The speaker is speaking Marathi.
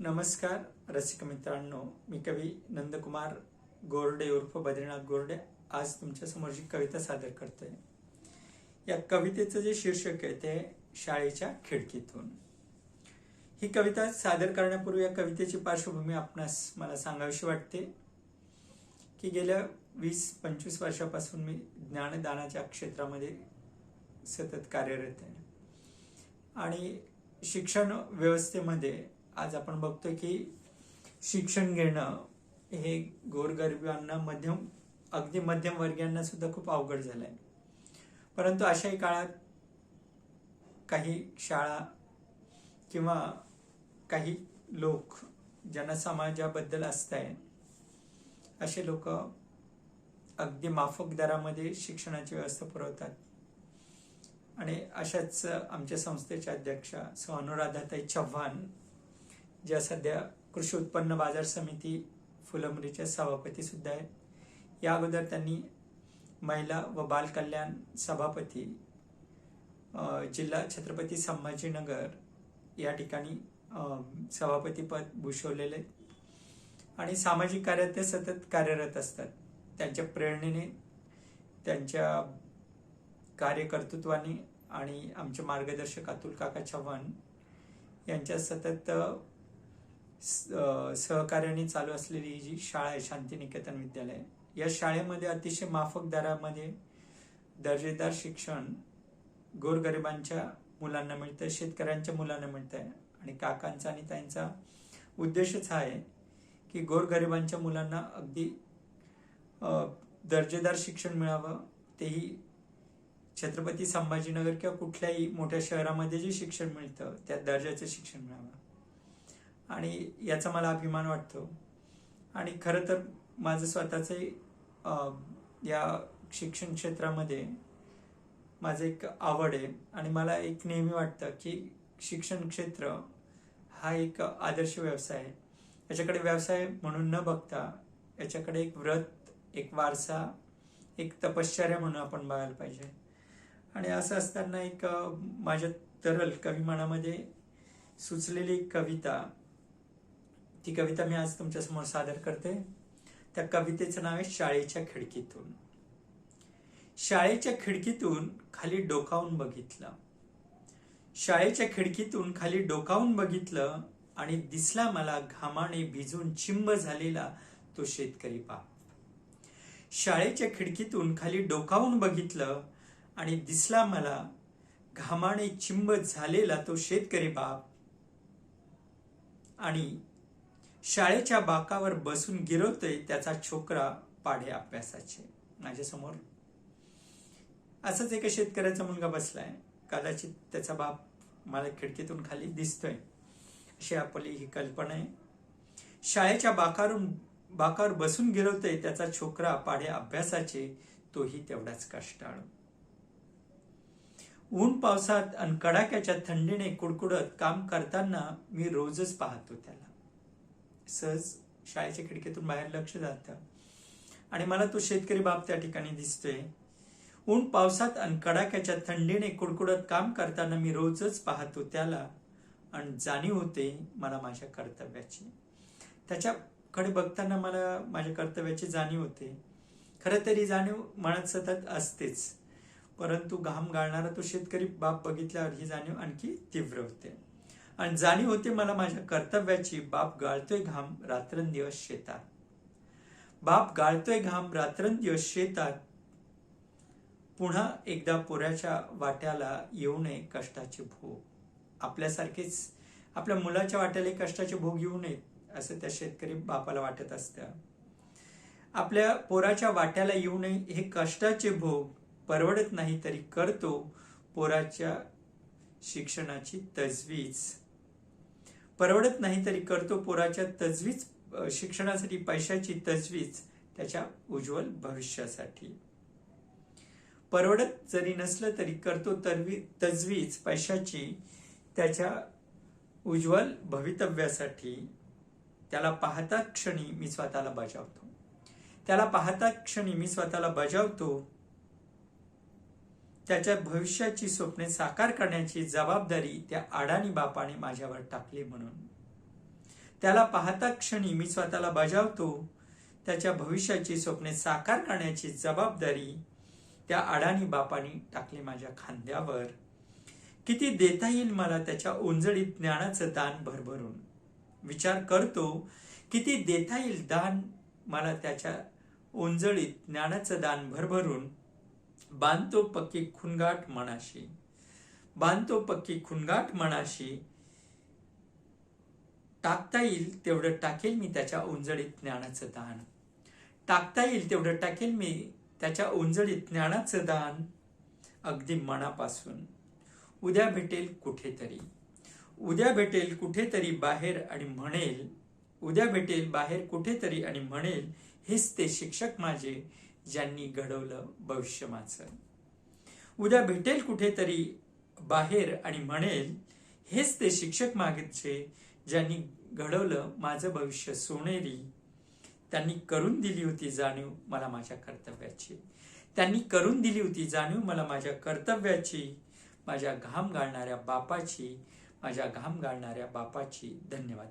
नमस्कार रसिक मित्रांनो. मी कवी नंदकुमार गोरडे उर्फ बद्रीनाथ गोरडे. आज तुमच्यासमोर जी कविता सादर करतोय. या कवितेचं जे शीर्षक आहे ते शाळेच्या खिडकीतून. ही कविता सादर करण्यापूर्वी या कवितेची पार्श्वभूमी आपणास मला सांगावीशी वाटते की गेल्या वीस पंचवीस वर्षापासून मी ज्ञानदानाच्या क्षेत्रामध्ये सतत कार्यरत आहे. आणि शिक्षण व्यवस्थेमध्ये आज आपण बघतो की शिक्षण घेणं हे गोरगरिबांना मध्यम अगदी मध्यमवर्गीयांना सुद्धा खूप अवघड झालं आहे परंतु अशाही काळात काही शाळा किंवा काही लोक ज्यांना समाजाबद्दल असताय असे लोक अगदी माफक दरामध्ये शिक्षणाची व्यवस्था पुरवतात. आणि अशाच आमच्या संस्थेच्या अध्यक्षा सो अनुराधाताई चव्हाण ज्या सध्या कृषी उत्पन्न बाजार समिती फुलंब्रीच्या सभापती सुद्धा आहेत. या अगोदर त्यांनी महिला व बाल कल्याण सभापती जिल्हा छत्रपती संभाजीनगर या ठिकाणी सभापतीपद भूषवलेले आणि सामाजिक कार्यात ते सतत कार्यरत असतात. त्यांच्या प्रेरणेने त्यांच्या कार्यकर्तृत्वाने आणि आमचे मार्गदर्शक अतुल काका चव्हाण यांच्या सतत सहकार्याने चालू असलेली ही जी शाळा आहे शांतिनिकेतन विद्यालय या शाळेमध्ये अतिशय माफक दरामध्ये दर्जेदार शिक्षण गोरगरिबांच्या मुलांना मिळतं शेतकऱ्यांच्या मुलांना मिळतंय. आणि काकांचा आणि त्यांचा उद्देशच हा आहे की गोरगरिबांच्या मुलांना अगदी दर्जेदार शिक्षण मिळावं. तेही छत्रपती संभाजीनगर किंवा कुठल्याही मोठ्या शहरामध्ये जे शिक्षण मिळतं त्या दर्जाचं शिक्षण मिळावं. आणि याचा मला अभिमान वाटतो. आणि खरं तर माझं स्वतःचंही या शिक्षण क्षेत्रामध्ये माझं एक आवड आहे. आणि मला एक नेहमी वाटतं की शिक्षण क्षेत्र हा एक आदर्श व्यवसाय आहे. याच्याकडे व्यवसाय म्हणून न बघता याच्याकडे एक व्रत एक वारसा एक तपश्चर्या म्हणून आपण बघायला पाहिजे. आणि असं असताना एक माझ्या तरल कविमानामध्ये सुचलेली एक कविता ती कविता मी आज तुमच्यासमोर सादर करते. त्या कवितेचं नाव आहे शाळेच्या खिडकीतून. शाळेच्या खिडकीतून खाली डोकावून बघितलं. शाळेच्या खिडकीतून खाली डोकावून बघितलं आणि दिसला मला घामाने भिजून चिंब झालेला तो शेतकरी बाप. शाळेच्या खिडकीतून खाली डोकावून बघितलं आणि दिसला मला घामाने चिंब झालेला तो शेतकरी बाप. आणि शाळेच्या बाकावर बसून गिरवतोय त्याचा छोकरा पाढे अभ्यासाचे. माझ्यासमोर. असंच एका शेतकऱ्याचा मुलगा बसलाय. कदाचित त्याचा बाप मला खिडकीतून खाली दिसतोय. अशी आपली ही कल्पना आहे. शाळेच्या बाकारून बाकावर बसून गिरवतोय त्याचा छोकरा पाढे अभ्यासाचे तोही तेवढाच कष्टाळ. ऊन पावसात आणि कडाक्याच्या थंडीने कुडकुडत काम करताना मी रोजच पाहतो त्याला. सहज शाळेच्या खिडकीतून बाहेर लक्ष जातं. आणि मला तो शेतकरी बाप त्या ठिकाणी दिसतोय. ऊन पावसात आणि कडाक्याच्या थंडीने कुडकुडत काम करताना मी रोजच पाहतो त्याला. आणि जाणीव होते मला माझ्या कर्तव्याची. त्याच्याकडे बघताना मला माझ्या कर्तव्याची जाणीव होते. खरं तरी जाणीव मनात सतत असतेच. परंतु घाम गाळणारा तो शेतकरी बाप बघितल्यावर ही जाणीव आणखी तीव्र होते. आणि जाणीव होते मला माझ्या कर्तव्याची. बाप गाळतोय घाम रात्रंदिवस शेतात. बाप गाळतोय घाम रात्रंदिवस शेतात. पुन्हा एकदा पोऱ्याच्या वाट्याला येऊ नये कष्टाचे भोग. आपल्यासारखेच आपल्या मुलाच्या वाट्याला कष्टाचे भोग येऊ नयेत असं त्या शेतकरी बापाला वाटत असतं. आपल्या पोराच्या वाट्याला येऊ नये हे कष्टाचे भोग. परवडत नाही तरी करतो पोराच्या शिक्षणाची तजवीज. परवडत नाही तरी करतो. पोराच्या तजवीज शिक्षणासाठी पैशाची तजवीज त्याच्या उज्ज्वल भविष्यासाठी. परवडत जरी नसलं तरी करतो तरवी तजवीज पैशाची त्याच्या उज्ज्वल भवितव्यासाठी. त्याला पाहता क्षणी मी स्वतःला बजावतो. त्याला पाहता क्षणी मी स्वतःला बजावतो. त्याच्या भविष्याची स्वप्ने साकार करण्याची जबाबदारी त्या अडाणी बापाने माझ्यावर टाकली म्हणून. त्याला पाहता क्षणी मी स्वतःला बजावतो. त्याच्या भविष्याची स्वप्ने साकार करण्याची जबाबदारी त्या अडाणी बापाने टाकली माझ्या खांद्यावर. किती देता येईल मला त्याच्या ओंजळीत ज्ञानाचं दान भरभरून? विचार करतो किती देता येईल दान मला त्याच्या ओंजळीत ज्ञानाचं दान भरभरून? बांधतो पक्की खुनगाट मनाशी. बांधतो पक्की खुनगाट मनाशी टाकता येईल तेवढं टाकेल मी त्याच्या ओंजळीत ज्ञानाचं दान. टाकता येईल तेवढं टाकेल मी त्याच्या ओंजळीत ज्ञानाचं दान अगदी मनापासून. उद्या भेटेल कुठेतरी. उद्या भेटेल कुठेतरी बाहेर आणि म्हणेल उद्या भेटेल बाहेर कुठेतरी आणि म्हणेल हेच ते शिक्षक माझे ज्यांनी घडवलं भविष्य माझं उद्या भेटेल कुठेतरी बाहेर आणि म्हणेल हेच ते शिक्षक मागितचे ज्यांनी घडवलं माझं भविष्य सोनेरी. त्यांनी करून दिली होती जाणीव मला माझ्या कर्तव्याची. त्यांनी करून दिली होती जाणीव मला माझ्या कर्तव्याची. माझ्या घाम गाळणाऱ्या बापाची माझ्या घाम गाळणाऱ्या बापाची धन्यवाद.